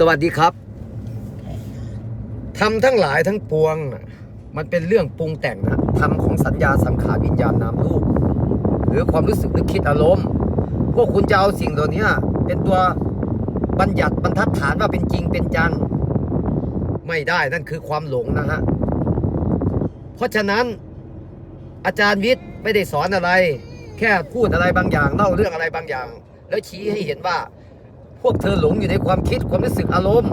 สวัสดีครับทำทั้งหลายทั้งปวง มันเป็นเรื่องปรุงแต่งนะทำของสัญญาสังขารวิญญาณนามรูป หรือความรู้สึกนึกคิดอารมณ์ พวกคุณจะเอาสิ่งเหล่านี้เป็นตัวบัญญัติบรรทัดฐานว่าเป็นจริงเป็นจัง ไม่ได้นั่นคือความหลงนะฮะ เพราะฉะนั้นอาจารย์วิทย์ไม่ได้สอนอะไร แค่พูดอะไรบางอย่างเล่าเรื่องอะไรบางอย่าง แล้วชี้ให้เห็นว่า พวกเธอหลงอยู่ในความคิดความรู้สึกอารมณ์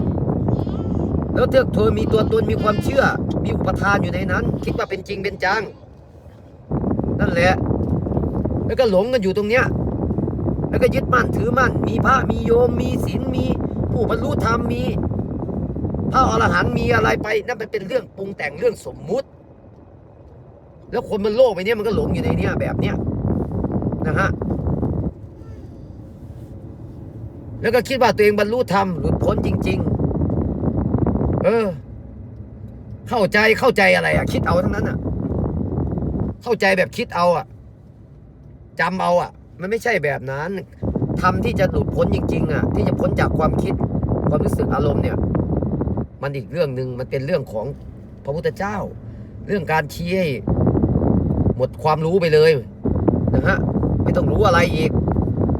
แล้วเธอเธอมีตัวตนมีความเชื่อ มีอุปทานอยู่ในนั้น คิดว่าเป็นจริงเป็นจัง นั่นแหละ แล้วก็หลงกันอยู่ตรงเนี้ย แล้วก็ยึดมั่นถือมั่น มีพระมีโยมมีศีลมีผู้บรรลุธรรมมีพระอรหันต์มีอะไรไปนั่นเป็นเรื่องปรุงแต่งเรื่องสมมุติ แล้วคนบนโลกใบเนี้ยมันก็หลงอยู่ในเนี้ยแบบเนี้ยนะฮะ แล้วก็คิดว่าตัวเองบรรลุธรรมหลุดพ้นจริง ๆ เออ เข้าใจเข้าใจอะไรอะคิดเอาทั้งนั้นอะเข้าใจแบบคิดเอาอะจำเอาอะมันไม่ใช่แบบนั้นทำที่จะหลุดพ้นจริง ๆอะที่จะพ้นจากความคิด ความรู้สึกอารมณ์เนี่ย มันอีกเรื่องหนึ่งมันเป็นเรื่องของพระพุทธเจ้า เรื่องการชี้ให้หมดความรู้ไปเลยนะฮะไม่ต้องรู้อะไรอีก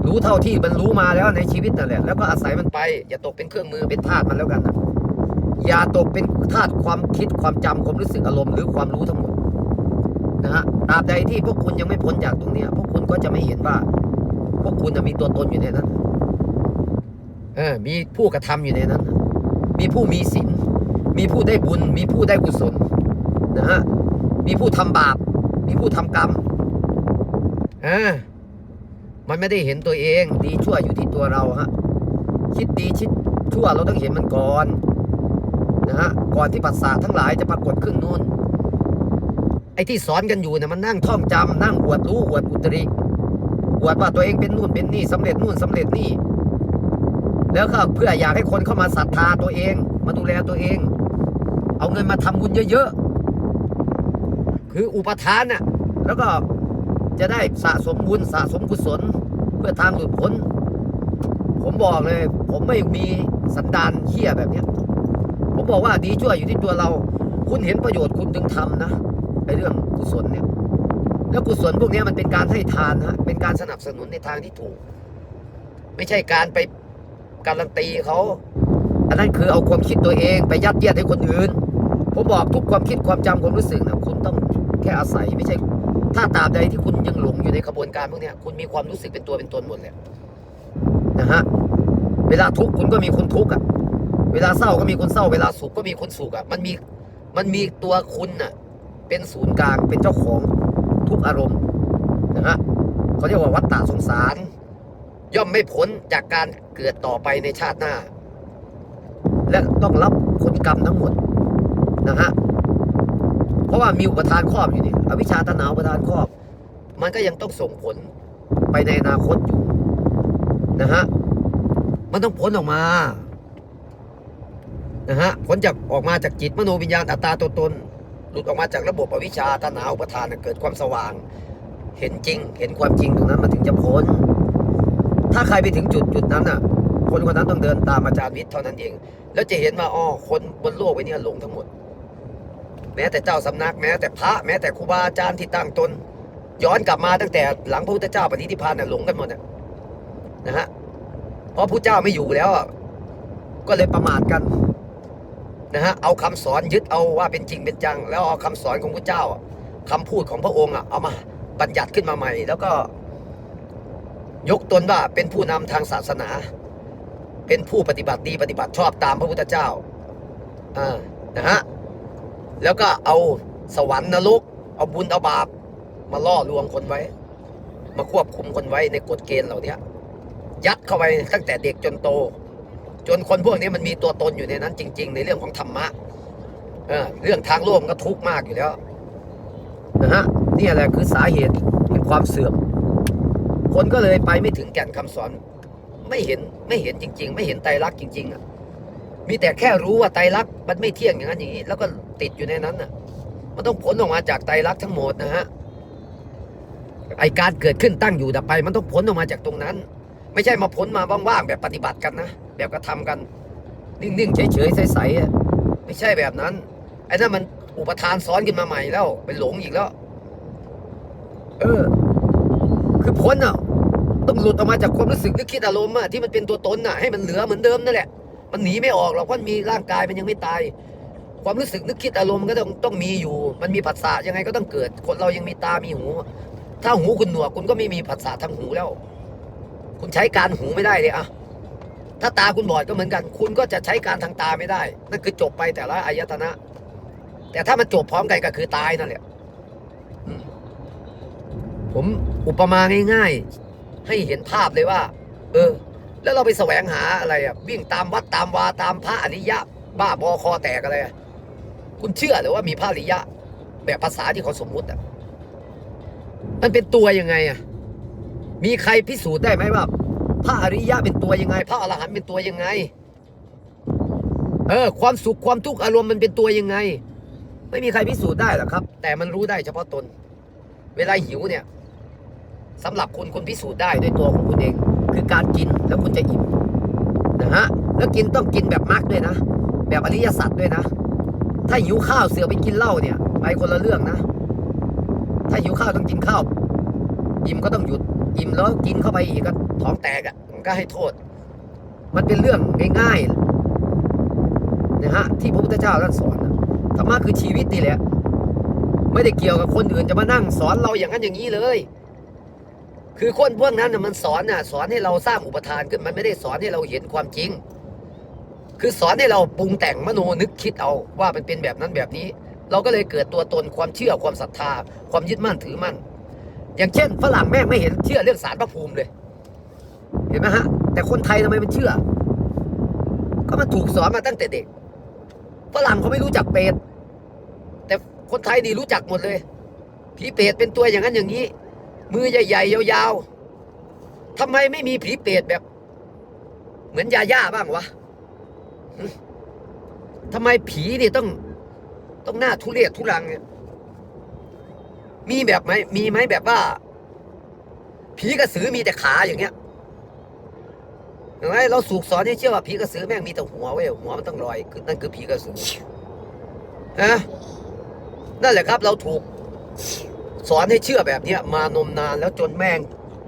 รู้เท่าที่มันรู้มาแล้วในชีวิตนั่นแหละแล้วก็อาศัยมันไป อย่าตกเป็นเครื่องมือเป็นทาสมันแล้วกันนะอย่าตกเป็นทาสความคิดความจำความรู้สึกอารมณ์หรือความรู้ทั้งหมดนะฮะตราบใดที่พวกคุณยังไม่พ้นจากตรงนี้พวกคุณก็จะไม่เห็นว่า พวกคุณน่ะมีตัวตนอยู่ในนั้นเออมีผู้กระทำอยู่ในนั้น มีผู้มีศีลมีผู้ได้บุญ มีผู้ได้กุศลนะฮะมีผู้ทำบาป มีผู้ทำกรรมอ่า มันไม่ได้เห็นตัวเอง ดีชั่วอยู่ที่ตัวเราฮะคิดดีคิดชั่วเราต้องเห็นมันก่อนนะฮะก่อนที่ปัสสาวะทั้งหลายจะปรากฏขึ้นนู่น ไอ้ที่สอนกันอยู่เนี่ยมันนั่งท่องจำนั่งอวดรู้อวดอุตริอวดว่าตัวเองเป็นนู่นเป็นนี่สำเร็จนู่นสำเร็จนี่ แล้วก็เพื่ออยากให้คนเข้ามาศรัทธาตัวเอง มาดูแลตัวเอง เอาเงินมาทำบุญเยอะๆคืออุปทานน่ะแล้วก็ จะได้สะสมบุญสะสมกุศล เพื่อทางหลุดพ้น ผมบอกเลย ผมไม่มีสันดานเหี้ยแบบเนี้ย ผมบอกว่าดีชั่วอยู่ที่ตัวเรา คุณเห็นประโยชน์คุณถึงทำนะไอเรื่องกุศลเนี่ย แล้วกุศลพวกนี้มันเป็นการให้ทานฮะเป็นการสนับสนุนในทางที่ถูก ไม่ใช่การไปการันตีเขาอันนั้นคือเอาความคิดตัวเองไปยัดเยียดให้คนอื่น ผมบอกทุกความคิดความจำความรู้สึกนะคุณต้องแค่อาศัยไม่ใช่ ถ้าตราบใดที่คุณยังหลงอยู่ในกระบวนการพวกนี้คุณมีความรู้สึกเป็นตัวเป็นตนหมดเลยนะฮะเวลาทุกข์คุณก็มีคนทุกข์อะ เวลาเศร้าก็มีคนเศร้า เวลาสุขก็มีคนสุขอะ มันมีมันมีตัวคุณน่ะเป็นศูนย์กลางเป็นเจ้าของทุกอารมณ์นะฮะเขาเรียกว่าวัฏฏะสงสาร ย่อมไม่พ้นจากการเกิดต่อไปในชาติหน้า และต้องรับผลกรรมทั้งหมดนะฮะ ราะว่ามีอุปทานครอบอยู่นี่อวิชชาตนาอุปทานครอบ มันก็ยังต้องส่งผลไปในอนาคตอยู่นะฮะมันต้องผลออกมานะฮะผลจากออกมาจากจิตมโนวิญญาณอัตตาตัวตนหลุดออกมาจากระบบอวิชชาตนาอุปทานเกิดความสว่าง เห็นจริง เห็นความจริงตรงนั้นมันถึงจะพ้น ถ้าใครไปถึงจุดจุดนั้นน่ะ คนคนนั้นต้องเดินตามอาจารย์วิทย์เท่านั้นเอง แล้วจะเห็นว่าอ๋อคนบนโลกใบนี้หลงทั้งหมด แม้แต่เจ้าสำนักแม้แต่พระแม้แต่ครูบาอาจารย์ที่ตั้งตน ย้อนกลับมาตั้งแต่หลังพระพุทธเจ้าปฏิทิพานน่ะหลงกันหมดนะฮะเพราะพระเจ้าไม่อยู่แล้วก็เลยประมาทกันนะฮะเอาคำสอนยึดเอาว่าเป็นจริงเป็นจัง แล้วเอาคำสอนของพระเจ้าอะคำพูดของพระองค์อะเอามาบัญญัติขึ้นมาใหม่ แล้วก็ ยกตนว่าเป็นผู้นำทางศาสนา เป็นผู้ปฏิบัติดีปฏิบัติชอบตามพระพุทธเจ้าอ่านะฮะ แล้วก็เอาสวรรค์นรกเอาบุญเอาบาป มาล่อลวงคนไว้ มาควบคุมคนไว้ในกฎเกณฑ์เหล่านี้ยัดเข้าไปตั้งแต่เด็กจนโต จนคนพวกนี้มันมีตัวตนอยู่ในนั้นจริง ๆ ในเรื่องของธรรมะเออเรื่องทางโลกมันก็ทุกข์มากอยู่แล้วนะฮะนี่แหละคือสาเหตุแห่งความเสื่อม คนก็เลยไปไม่ถึงแก่นคำสอน ไม่เห็นไม่เห็นจริง ๆ ไม่เห็นไตรลักษณ์จริง ๆอะ มีแต่แค่รู้ว่าไตรลักษณ์มันไม่เที่ยงอย่างนั้นอย่างนี้ แล้วก็ติดอยู่ในนั้นน่ะ มันต้องผลออกมาจากไตรลักษณ์ทั้งหมดนะฮะไอการเกิดขึ้นตั้งอยู่ดับไป มันต้องผลออกมาจากตรงนั้น ไม่ใช่มาผลมาว่างๆแบบปฏิบัติกันนะแบบกระทำกัน นิ่งๆเฉยๆใสๆอะไม่ใช่แบบนั้นไอ้นั่นมันอุปทานซ้อนขึ้นมาใหม่แล้วไปหลงอีกแล้ว เออ คือพ้นอะต้องหลุดออกมาจากความรู้สึกนึกคิดอารมณ์อะที่มันเป็นตัวตนน่ะให้มันเหลือเหมือนเดิมนั่นแหละ มันหนีไม่ออกหรอกเพราะมีร่างกายมันยังไม่ตาย ความรู้สึกนึกคิดอารมณ์มันก็ต้องต้องมีอยู่ มันมีผัสสะยังไงก็ต้องเกิด คนเรายังมีตามีหู ถ้าหูคุณหนวกคุณก็ไม่มีผัสสะทางหูแล้ว คุณใช้การหูไม่ได้เลยอะถ้าตาคุณบอดก็เหมือนกัน คุณก็จะใช้การทางตาไม่ได้ นั่นคือจบไปแต่ละอายตนะ แต่ถ้ามันจบพร้อมกันก็คือตายนั่นแหละผมอุปมาง่าย ๆ ให้เห็นภาพเลยว่า เออ แล้วเราไปแสวงหาอะไรอะวิ่งตามวัดตามวาตามพระอริยะ บ้าบอคอแตกอะไรอะคุณเชื่อหรือว่ามีพระอริยะ แบบภาษาที่เขาสมมุติอะมันเป็นตัวยังไงอะมีใครพิสูจน์ได้ไหมว่าพระอริยะเป็นตัวยังไง พระอรหันต์เป็นตัวยังไง เออ ความสุขความทุกข์อารมณ์มันเป็นตัวยังไง ไม่มีใครพิสูจน์ได้หรอกครับ แต่มันรู้ได้เฉพาะตน เวลาหิวเนี่ยสำหรับคุณคุณพิสูจน์ได้ด้วยตัวของคุณเอง คือการกินแล้วคุณจะอิ่มนะฮะแล้วกินต้องกินแบบมักด้วยนะ แบบอริยสัจด้วยนะ ถ้าหิวข้าวเสือไปกินเหล้าเนี่ย ไปคนละเรื่องนะ ถ้าหิวข้าวต้องกินข้าวอิ่มก็ต้องหยุดอิ่มแล้วกินเข้าไปอีกก็ท้องแตกอะมันก็ให้โทษ มันเป็นเรื่องง่ายๆนะฮะที่พระพุทธเจ้าท่านสอนธรรมะคือชีวิตนี่แหละไม่ได้เกี่ยวกับคนอื่นจะมานั่งสอนเราอย่างนั้นอย่างนี้เลย คือคนพวกนั้นน่ะมันสอนน่ะ สอนให้เราสร้างอุปทานขึ้นมันไม่ได้สอนให้เราเห็นความจริง คือสอนให้เราปรุงแต่งมโนนึกคิดเอาว่ามันเป็นแบบนั้นแบบนี้ เราก็เลยเกิดตัวตนความเชื่อความศรัทธา ความยึดมั่นถือมั่น อย่างเช่นฝรั่งแม่ไม่เห็นเชื่อเรื่องสารพระภูมิเลย เห็นไหมฮะ แต่คนไทยทำไมมันเชื่อ ก็มันถูกสอนมาตั้งแต่เด็กฝรั่งเขาไม่รู้จักเปรตแต่คนไทยนี่รู้จักหมดเลยผีเปรตเป็นตัวอย่างนั้นอย่างนี้ มือใหญ่ๆยาวๆทำไมไม่มีผีเปรตแบบ เหมือนยาย่าบ้างวะทำไมผีนี่ต้อง ต้องหน้าทุเรศทุรังเนี่ยมีแบบไหมมีไหมแบบว่า ผีกระสือมีแต่ขาอย่างเงี้ยเห็นไหมเราสูกสอนให้เชื่อว่าผีกระสือแม่งมีแต่หัวเว้ยหัวมันต้องลอยคือนั่นคือผีกระสือนะนั่นแหละครับ เราถูก สอนให้เชื่อแบบเนี้ยมานมนานแล้วจนแม่ง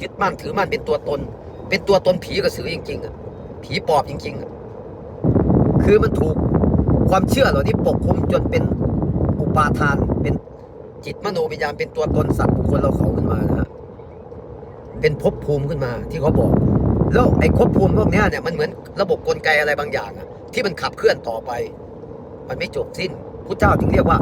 ยึดมั่นถือมั่นเป็นตัวตน เป็นตัวตนผีกระสือจริงๆอะผีปอบจริงๆอะคือมันถูกความเชื่อเหล่านี้ปกคลุมจนเป็นอุปาทานเป็นจิตมโนวิญญาณเป็นตัวตนสัตว์บุคคลเราเขาขึ้นมานะฮะเป็นภพภูมิขึ้นมาที่เขาบอก แล้วไอ้ภพภูมิพวกนี้เนี่ยมันเหมือนระบบกลไกอะไรบางอย่างอะที่มันขับเคลื่อนต่อไป มันไม่จบสิ้นพระเจ้าจึงเรียกว่า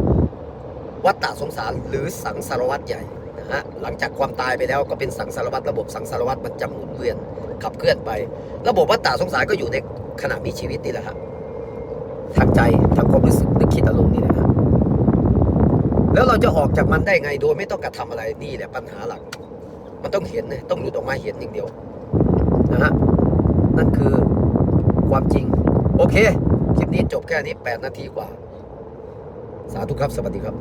วัฏฏะสงสารหรือสังสารวัฏใหญ่นะฮะหลังจากความตายไปแล้วก็เป็นสังสารวัฏระบบสังสารวัฏมันจะหมุนเวียนขับเคลื่อนไป ระบบวัฏฏะสงสารก็อยู่ในขณะมีชีวิตนี่แหละฮะทางใจทางความรู้สึกนึกคิดอารมณ์นี่แหละฮะแล้วเราจะออกจากมันได้ไงโดยไม่ต้องกระทำอะไรนี่แหละปัญหาหลัก มันต้องเห็นนะต้องหลุดออกมาเห็นอย่างเดียวนะฮะนั่นคือความจริง โอเค คลิปนี้จบแค่นี้ 8 นาทีกว่า สาธุครับ สวัสดีครับ